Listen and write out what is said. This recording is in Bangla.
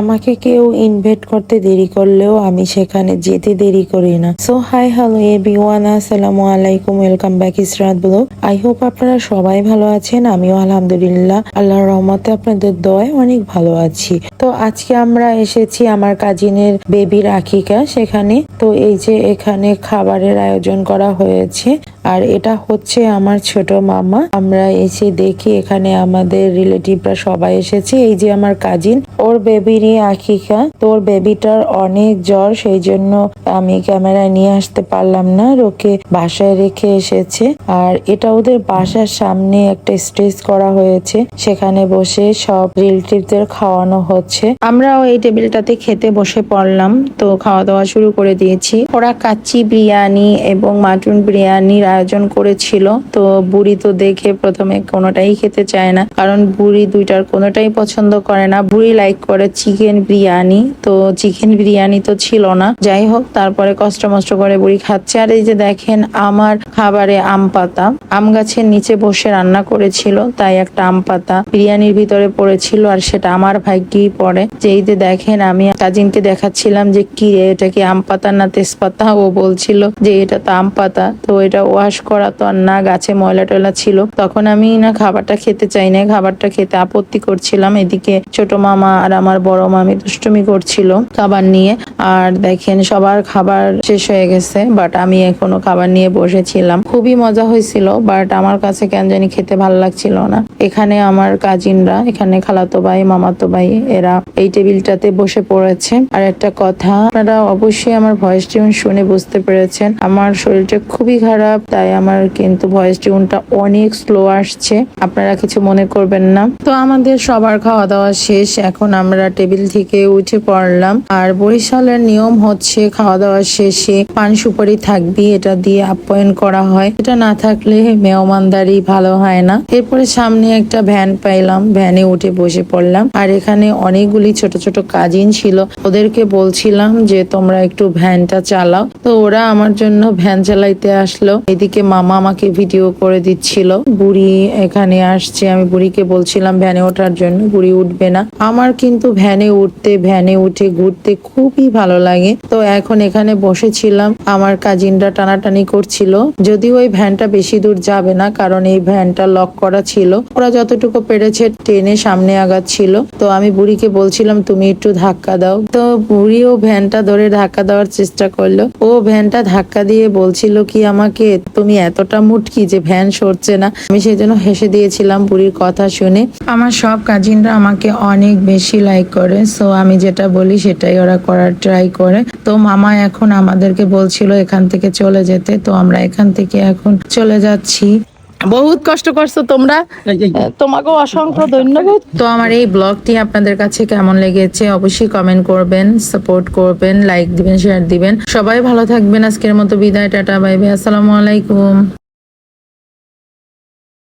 আমাকে কেউ ইনভাইট করতে দেরি করলেও আমি সেখানে যেতে দেরি করি না। সো হাই হ্যালো এভরিওয়ান আসসালামু আলাইকুম welcome back Israt blog I hope আপনারা সবাই ভালো আছেন, আমিও আলহামদুলিল্লাহ। আল্লাহর রহমতে আপনাদের দয় অনেক ভালো আছি। তো আজকে আমরা এসেছি আমার কাজিনের বেবির আকিকা সেখানে। তো এই যে এখানে খাবারের আয়োজন করা হয়েছে, আর এটা হচ্ছে আমার ছোট মামা। আমরা এসে দেখি এখানে আমাদের রিলেটিভরা সবাই এসেছে। এই যে আমার কাজিন ওর বেবিরই আকিকা তোর বেবিটার অনেক জ্বর, সেই জন্য আমি ক্যামেরায় নিয়ে আসতে পারলাম না। ওকে বাসায় রেখে এসেছে। আর এটা ওদের বাসার সামনে একটা স্টেজ করা হয়েছে। সেখানে বসে সব রিলেটিভদের খাওয়ানো হচ্ছে। আমরাও এই টেবিলটাতে খেতে বসে পড়লাম। তো খাওয়া দাওয়া শুরু করে দিয়েছি। ওরা কাচ্চি বিরিয়ানি এবং মাটন বিরিয়ানির আয়োজন করেছিল। তো বুড়ি তো দেখে প্রথমে কোনোটাই খেতে চায় না। কারণ বুড়ি দুইটার কোনোটাই পছন্দ করে না। বুড়ি লাইক করে চিকেন বিরিয়ানি তো চিকেন বিরিয়ানি তো ছিল না। যাই হোক, তারপরে কষ্ট মষ্ট করে বুড়ি খাচ্ছে। আর এই যে দেখেন আমার খাবারে আম পাতা। আম গাছের নিচে বসে রান্না করেছিল, তাই একটা আম পাতা বিরিয়ানির ভিতরে পড়েছিল, আর সেটা আমার ভাগ্যেই পড়ে। যে এই যে দেখেন, আমি কাজিনকে দেখাচ্ছিলাম যে, কি এটা কি আম পাতা না তেজপাতা? ও বলছিল যে, এটা তো আম পাতা। তো এটা ওয়াশ করা তো আর না, গাছে ময়লা টয়লা ছিল। তখন আমি না, খাবারটা খেতে চাই না খাবারটা খেতে আপত্তি করছিলাম। এদিকে ছোট মামা আর আমার বড় মামি দুষ্টুমি করছিল খাবার নিয়ে। আর দেখেন সবার খাবার শেষ হয়ে গেছে বাট আমি এখনও খাবার নিয়ে বসেছিলাম। খুবই মজা হয়েছিল বাট আমার কাছে কেন জানি খেতে ভালো লাগছিল না। এখানে আমার কাজিনরা, এখানে খালাতো ভাই, মামাতো ভাই, এরা এই টেবিলটাতে বসে পড়েছে। আর একটা কথা, আপনারা অবশ্যই আমার ভয়েস টিউন শুনে বুঝতে পেরেছেন, আমার শরীরটা খুবই খারাপ, তাই আমার কিন্তু ভয়েস টিউনটা অনেক স্লো আসছে। আপনারা কিছু মনে করবেন না। তো আমাদের সবার খাওয়া দাওয়া শেষ, এখন আমরা টেবিল থেকে উঠে পড়লাম। আর বরিশালের নিয়ম হচ্ছে খাওয়া দাওয়া শেষে পান সুপারি থাকবি, এটা দিয়ে আপ্যায়ন করা হয়। এটা না থাকলে মেহমানদারি ভালো হয় না। এরপরে সামনে একটা ভ্যান পাইলাম, ভ্যানে উঠে বসে পড়লাম। আর এখানে অনেকগুলি ছোট ছোট কাজিন ছিল। ওদেরকে বলছিলাম যে, তোমরা একটু ভ্যানটা চালাও। তো ওরা আমার জন্য ভ্যান চালাইতে আসলো। এদিকে মামা আমাকে ভিডিও করে দিচ্ছিল। বুড়ি এখানে আসছে। আমি বুড়িকে বলছিলাম, ভ্যানে ওঠার জন্য বুড়ি উঠবে না। আমার কিন্তু ভ্যানে উঠতে, ভ্যানে উঠে ঘুরতে খুবই ভালো লাগে। তো এখন এখানে বসেছিলাম। আমার কাজিনরা টানাটানি করছিল। যদিও ওই ভ্যানটা বেশি দূর যাবে না, কারণ এই ভ্যানটা লক করা ছিল। ওরা যতটুকু পেরেছে টেনে সামনে আগাচ্ছিল। তো আমি বুড়িকে বলছিলাম, তুমি একটু ধাক্কা দাও। তো বুড়িও ভ্যানটা ধরে ধাক্কা দেওয়ার চেষ্টা করল। ও ভ্যানটা ধাক্কা দিয়ে বলছিল কি, আমাকে তুমি এতটা মুটকি যে ভ্যান সরছে না। আমি সেই জন্য হেসে দিয়েছিলাম বুড়ির কথা শুনে। আমার সব কাজিনরা আমাকে অনেক বেশি লাইক করে। সো আমি যেটা বলি সেটাই ওরা করার ট্রাই করে। তো মামা এখন আমাদেরকে বলছিল এখান থেকে চলে যেতে। তো আমরা এখান থেকে এখন চলে যাচ্ছি। বহুত কষ্ট করছ তোমরা। তোমাকেও অসংখ্য ধন্যবাদ। তো আমার এই ব্লগটি আপনাদের কাছে কেমন লেগেছে অবশ্যই কমেন্ট করবেন সাপোর্ট করবেন লাইক দিবেন শেয়ার দিবেন। সবাই ভালো থাকবেন। আজকের মতো বিদায় টাটা বাই বাই আসসালামু আলাইকুম।